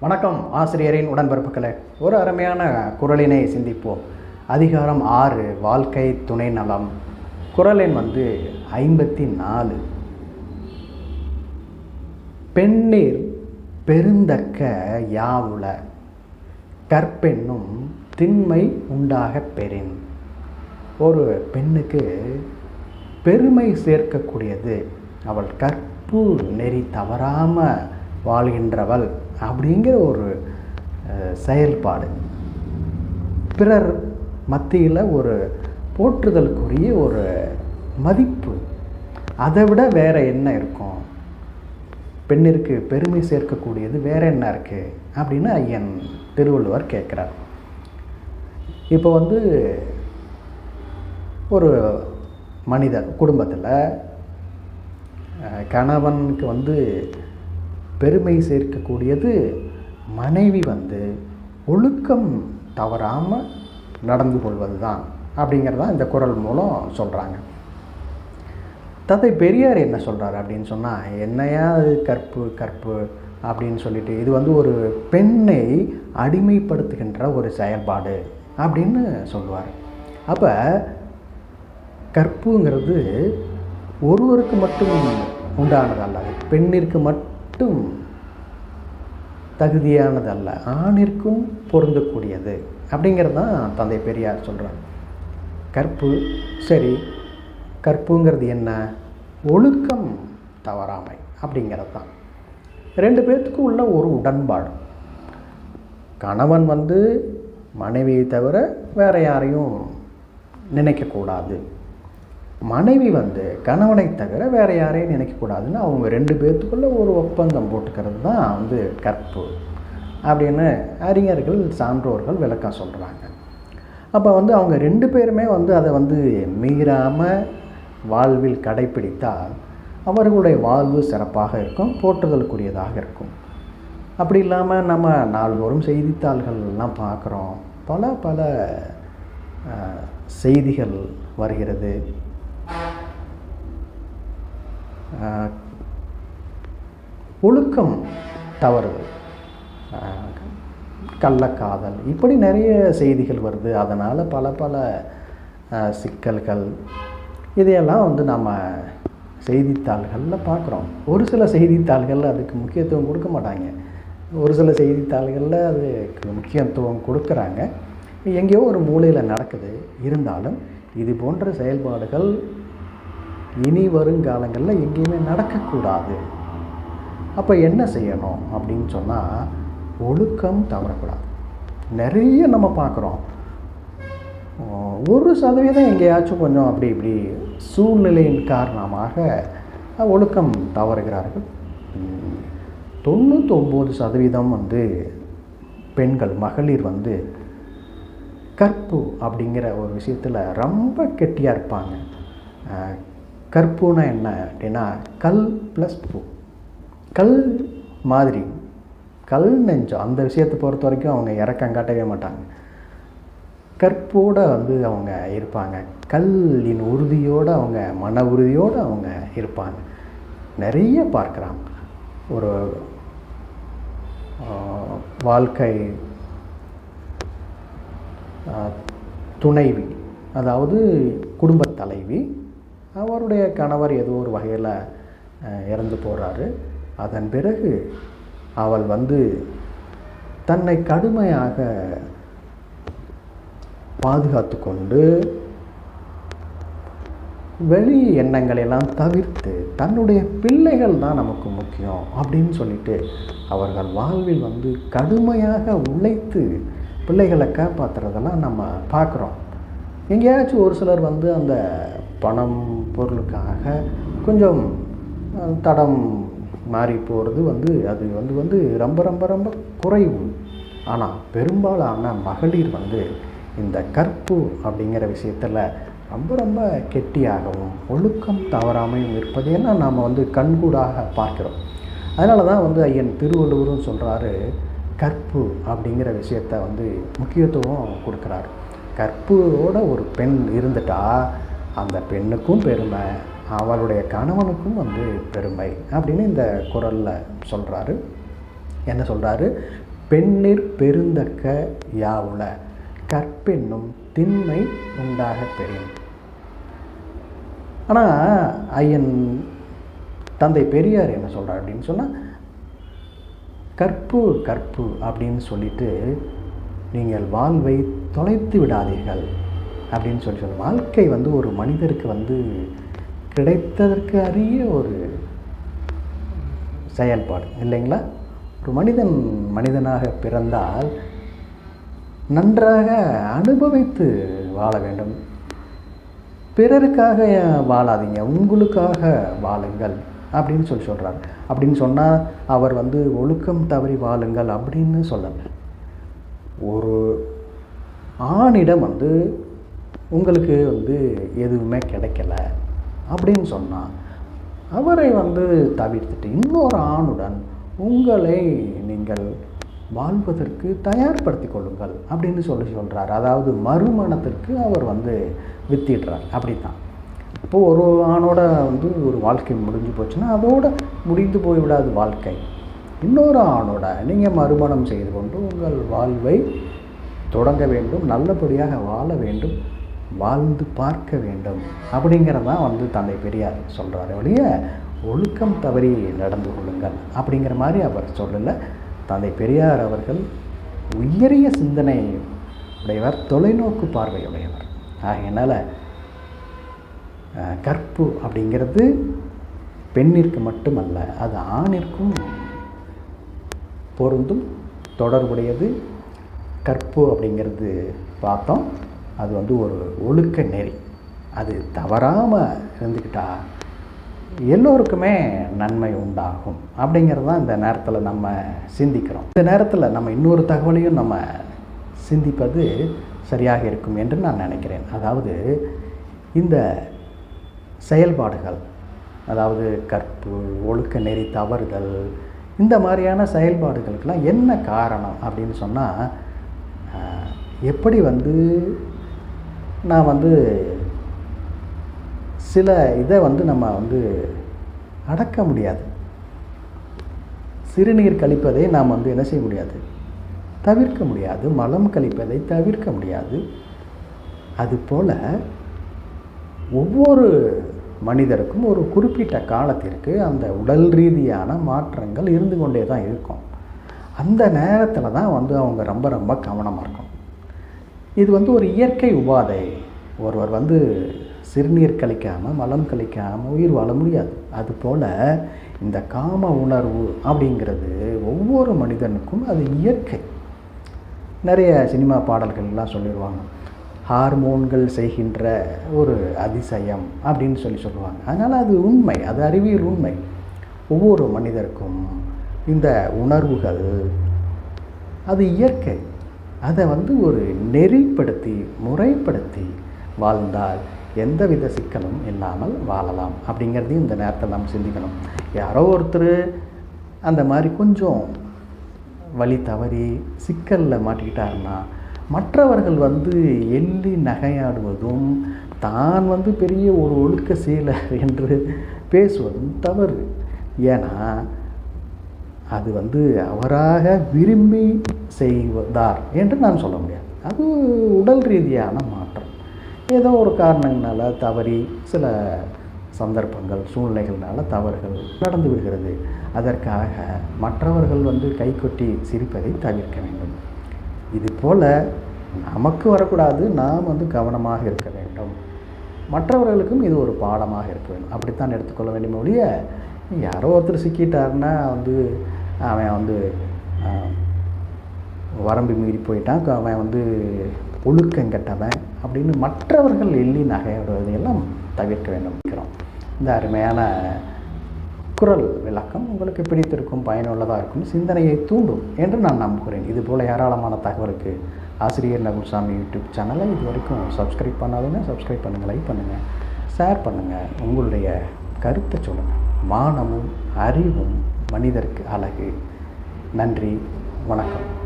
வணக்கம் ஆசிரியரின் உடன்பிறப்புகளே. ஒரு அருமையான குரலினை சிந்திப்போம். அதிகாரம் ஆறு வாழ்க்கை துணை நலம். குரலின் வந்து ஐம்பத்தி நாலு பெண்ணீர் பெருந்தக்க யாவுல கற்பெண்ணும் திண்மை உண்டாகப் பெறின். ஒரு பெண்ணுக்கு பெருமை சேர்க்கக்கூடியது. அவள் கற்பு நெறி தவறாமல் வாழ்கின்றவள். அப்படிங்கிற ஒரு செயல்பாடு. பிறர் மத்தியில் ஒரு போற்றுதலுக்குரிய ஒரு மதிப்பு. அதை விட வேறு என்ன இருக்கும்? பெண்ணிற்கு பெருமை சேர்க்கக்கூடியது வேறு என்ன இருக்குது அப்படின்னு ஐயன் திருவள்ளுவர் கேட்குறார். இப்போ வந்து ஒரு மனிதர் குடும்பத்தில் கணவனுக்கு வந்து பெருமை சேர்க்கக்கூடியது மனைவி வந்து ஒழுக்கம் தவறாமல் நடந்து கொள்வது தான் அப்படிங்கிறதான் இந்த குரல் மூலம் சொல்கிறாங்க தந்தை பெரியார் என்ன சொல்கிறார் அப்படின்னு சொன்னால் என்னையா அது கற்பு கற்பு? அப்படின்னு சொல்லிட்டு இது வந்து ஒரு பெண்ணை அடிமைப்படுத்துகின்ற ஒரு செயல்பாடு அப்படின்னு சொல்லுவார். அப்போ கற்புங்கிறது ஒருவருக்கு மட்டும் உண்டானதல்ல அது பெண்ணிற்கு மட்டும் மட்டும் தகுதியானதல்ல. ஆணிற்கும் பொருந்தக்கூடியது. அப்படிங்கிறது தான் தந்தை பெரியார் சொல்கிறார் கற்பு சரி கற்புங்கிறது என்ன? ஒழுக்கம் தவறாமை அப்படிங்கிறது தான். ரெண்டு பேர்த்துக்கும் உள்ள ஒரு உடன்பாடு. கணவன் வந்து மனைவியை தவிர வேறு யாரையும் நினைக்கக்கூடாது. மனைவி வந்து கணவனை தவிர வேறு யாரையும் நினைக்கக்கூடாதுன்னு அவங்க ரெண்டு பேர்த்துக்குள்ளே ஒரு ஒப்பந்தம் போட்டுக்கிறது தான் வந்து கற்பு அப்படின்னு அறிஞர்கள் சான்றோர்கள் விளக்கம் சொல்கிறாங்க அப்போ வந்து அவங்க ரெண்டு பேருமே வந்து அதை வந்து மீறாமல் வாழ்வில் கடைப்பிடித்தால் அவர்களுடைய வாழ்வு சிறப்பாக இருக்கும் போற்றுதலுக்குரியதாக இருக்கும். அப்படி இல்லாமல் நம்ம நாள்தோறும் செய்தித்தாள்கள்லாம் பார்க்குறோம். பல பல செய்திகள் வருகிறது. ஒழுக்கம் தவறு. கள்ளக்காதல். இப்படி நிறைய செய்திகள் வருது. அதனால் பல பல சிக்கல்கள். இதையெல்லாம் வந்து நம்ம செய்தித்தாள்களில் பார்க்குறோம். ஒரு சில செய்தித்தாள்களில் அதுக்கு முக்கியத்துவம் கொடுக்க மாட்டாங்க. ஒரு சில செய்தித்தாள்களில் அதுக்கு முக்கியத்துவம் கொடுக்குறாங்க. எங்கேயோ ஒரு மூலையில் நடக்குது. இருந்தாலும் இது போன்ற செயல்பாடுகள் இனி வருங்காலங்களில் எங்கேயுமே நடக்கக்கூடாது. அப்போ என்ன செய்யணும் அப்படின்னு சொன்னால் ஒழுக்கம் தவறக்கூடாது. நிறைய நம்ம பார்க்குறோம். ஒரு சதவீதம் எங்கேயாச்சும் கொஞ்சம் அப்படி இப்படி சூழ்நிலையின் காரணமாக ஒழுக்கம் தவறுகிறார்கள். உம், தொண்ணூத்தொம்பது சதவீதம் வந்து பெண்கள் மகளிர் வந்து கற்பு அப்படிங்கிற ஒரு விஷயத்தில் ரொம்ப கெட்டியாக இருப்பாங்க. கற்பூனா என்ன அப்படின்னா கல் ப்ளஸ் பூ. கல் மாதிரி. கல் நெஞ்சம். அந்த விஷயத்தை பொறுத்த வரைக்கும் அவங்க இறக்கம் காட்டவே மாட்டாங்க. கற்போடு வந்து அவங்க இருப்பாங்க. கல்லின் உறுதியோடு அவங்க மன உறுதியோடு அவங்க இருப்பாங்க. நிறைய பார்க்குறாங்க ஒரு வாழ்க்கை துணைவி அதாவது குடும்பத் தலைவி அவருடைய கணவர் ஏதோ ஒரு வகையில் இறந்து போகிறாரு அதன் பிறகு அவள் வந்து தன்னை கடுமையாக பாதுகாத்து கொண்டு வெளி எண்ணங்களை எல்லாம் தவிர்த்து தன்னுடைய பிள்ளைகள் தான் நமக்கு முக்கியம் அப்படின்னு சொல்லிட்டு அவர்கள் வாழ்வில் வந்து கடுமையாக உழைத்து பிள்ளைகளை காப்பாற்றுறதெல்லாம் நம்ம பார்க்குறோம். எங்கேயாச்சும் ஒரு சிலர் வந்து அந்த பணம் பொருளுக்காக கொஞ்சம் தடம் மாறி போகிறது வந்து அது வந்து வந்து ரொம்ப ரொம்ப ரொம்ப குறைவு. ஆனால் பெரும்பாலான மகளிர் வந்து இந்த கற்பு அப்படிங்கிற விஷயத்தில் ரொம்ப ரொம்ப கெட்டியாகவும் ஒழுக்கம் தவறாமையும் இருப்பதையெல்லாம் நாம் வந்து கண்கூடாக பார்க்கிறோம். அதனால தான் வந்து ஐயன் திருவள்ளுவரும் சொல்கிறாரு கற்பு அப்படிங்கிற விஷயத்த வந்து முக்கியத்துவம் கொடுக்குறாரு. கற்போட ஒரு பெண் இருந்துட்டால் அந்த பெண்ணுக்கும் பெருமை அவளுடைய கணவனுக்கும் வந்து பெருமை அப்படின்னு இந்த குரலில் சொல்கிறாரு என்ன சொல்கிறாரு பெண்ணிற் பெருந்தக்க யாவுல கற்பெண்ணும் திண்மை உண்டாக பெரியும் ஆனால் ஐயன் தந்தை பெரியார் என்ன சொல்கிறார் அப்படின்னு சொன்னால் கற்பு கற்பு அப்படின்னு சொல்லிட்டு நீங்கள் வாழ்வை தொலைத்து விடாதீர்கள். அப்படின்னு சொல்லி சொல்ல வாழ்க்கை வந்து ஒரு மனிதருக்கு வந்து கிடைத்ததற்கு அரிய ஒரு செயல்பாடு இல்லைங்களா? ஒரு மனிதன் மனிதனாக பிறந்தால் நன்றாக அனுபவித்து வாழ வேண்டும். பிறருக்காக வாழாதீங்க உங்களுக்காக வாழுங்கள் அப்படின்னு சொல்லி சொல்கிறார் அப்படின்னு சொன்னால் அவர் வந்து ஒழுக்கம் தவறி வாழுங்கள் அப்படின்னு சொல்லலை. ஒரு ஆணிடம் வந்து உங்களுக்கு வந்து எதுவுமே கிடைக்கல அப்படின்னு சொன்னால் அவரை வந்து தவிர்த்துட்டு இன்னொரு ஆணுடன் உங்களை நீங்கள் வாழ்வதற்கு தயார்படுத்தி கொள்ளுங்கள் அப்படின்னு சொல்லி சொல்கிறார் அதாவது மறுமணத்திற்கு அவர் வந்து வித்திடுறார். அப்படி தான் இப்போது ஒரு ஆணோட வந்து ஒரு வாழ்க்கை முடிஞ்சு போச்சுன்னா அதோட முடிந்து போய்விடாது வாழ்க்கை. இன்னொரு ஆணோட நீங்கள் மறுமணம் செய்து கொண்டு உங்கள் வாழ்வை தொடங்க வேண்டும் நல்லபடியாக வாழ வேண்டும். வாழ்ந்து பார்க்க வேண்டும் அப்படிங்கிறதான் வந்து தந்தை பெரியார் சொல்கிறார் ஒழிய ஒழுக்கம் தவறி நடந்து கொள்ளுங்கள் அப்படிங்கிற மாதிரி அவர் சொல்லலை. தந்தை பெரியார் அவர்கள் உயரிய சிந்தனை உடையவர் தொலைநோக்கு பார்வையுடையவர். ஆகையினால் கற்பு அப்படிங்கிறது பெண்ணிற்கு மட்டுமல்ல அது ஆணிற்கும் பொருந்தும் தொடர்புடையது. கற்பு அப்படிங்கிறது பார்த்தோம். அது வந்து ஒரு ஒழுக்க நெறி. அது தவறாமல் இருந்துக்கிட்டா எல்லோருக்குமே நன்மை உண்டாகும். அப்படிங்கிறது தான் இந்த நேரத்தில் நம்ம சிந்திக்கிறோம். இந்த நேரத்தில் நம்ம இன்னொரு தகவலையும் நம்ம சிந்திப்பது சரியாக இருக்கும் என்று நான் நினைக்கிறேன். அதாவது இந்த செயல்பாடுகள் அதாவது கற்பு ஒழுக்க நெறி தவறுதல் இந்த மாதிரியான செயல்பாடுகளுக்கெல்லாம் என்ன காரணம் அப்படின்னு சொன்னால் எப்படி வந்து நான் வந்து சில இதை வந்து நம்ம வந்து அடக்க முடியாது. சிறுநீர் கழிப்பதை நாம் வந்து என்ன செய்ய முடியாது? தவிர்க்க முடியாது. மலம் கழிப்பதை தவிர்க்க முடியாது. அதுபோல் ஒவ்வொரு மனிதருக்கும் ஒரு குறிப்பிட்ட காலத்திற்கு அந்த உடல் ரீதியான மாற்றங்கள் இருந்து கொண்டே தான் இருக்கும். அந்த நேரத்தில் தான் வந்து அவங்க ரொம்ப ரொம்ப கவனமாக இருக்கும் இது வந்து ஒரு இயற்கை உபாதை. ஒருவர் வந்து சிறுநீர் கழிக்காமல் மலம் கழிக்காமல் உயிர் வாழ முடியாது. அதுபோல் இந்த காம உணர்வு அப்படிங்கிறது ஒவ்வொரு மனிதனுக்கும் அது இயற்கை. நிறைய சினிமா பாடல்கள்லாம் சொல்லிடுவாங்க ஹார்மோன்கள் செய்கின்ற ஒரு அதிசயம் அப்படின்னு சொல்லி சொல்லுவாங்க. அதனால் அது உண்மை அது அறிவியல் உண்மை. ஒவ்வொரு மனிதருக்கும் இந்த உணர்வுகள் அது இயற்கை. அதை வந்து ஒரு நெறிப்படுத்தி முறைப்படுத்தி வாழ்ந்தால் எந்தவித சிக்கலும் இல்லாமல் வாழலாம். அப்படிங்கிறதையும் இந்த நேரத்தில் நம்ம சிந்திக்கணும். யாரோ ஒருத்தர் அந்த மாதிரி கொஞ்சம் வழி தவறி சிக்கலில் மாட்டிக்கிட்டாருன்னா மற்றவர்கள் வந்து எள்ளி நகையாடுவதும் தான் வந்து பெரிய ஒரு ஒழுக்க சீலர் என்று பேசுவதும் தவறு. ஏன்னா அது வந்து அவராக விரும்பி செய்வதார் என்று நான் சொல்ல முடியாது. அது உடல் ரீதியான மாற்றம். ஏதோ ஒரு காரணங்களால் தவறி சில சந்தர்ப்பங்கள் சூழ்நிலைகள்னால தவறுகள் நடந்து விடுகிறது. அதற்காக மற்றவர்கள் வந்து கைகொட்டி சிரிப்பதை தவிர்க்க வேண்டும். இது போல் நமக்கு வரக்கூடாது நாம் வந்து கவனமாக இருக்க வேண்டும். மற்றவர்களுக்கும் இது ஒரு பாடமாக இருக்க வேண்டும். அப்படித்தான் எடுத்துக்கொள்ள வேண்டிய ஒழிய யாரோ ஒருத்தர் சிக்கிட்டாருன்னா வந்து அவன் வந்து வரம்பு மீறி போயிட்டான். அவன் வந்து ஒழுக்கம் கெட்டவன் அப்படின்னு மற்றவர்கள் எள்ளி நகையிடுவதையெல்லாம் தவிர்க்க வேண்டும் இருக்கிறோம் இந்த அருமையான குரல் விளக்கம் உங்களுக்கு பிடித்திருக்கும் பயனுள்ளதாக இருக்கும் சிந்தனையை தூண்டும் என்று நான் நம்புகிறேன். இது போல் ஏராளமான தகவலுக்கு ஆசிரியர் நகுல்சாமி யூடியூப் சேனலை இது வரைக்கும் சப்ஸ்கிரைப் பண்ணாதுங்க சப்ஸ்கிரைப் பண்ணுங்கள் லைக் பண்ணுங்கள் ஷேர் பண்ணுங்கள் உங்களுடைய கருத்தை சொல்லுங்கள் மானமும் அறிவும் மனிதருக்கு அழகு. நன்றி. வணக்கம்.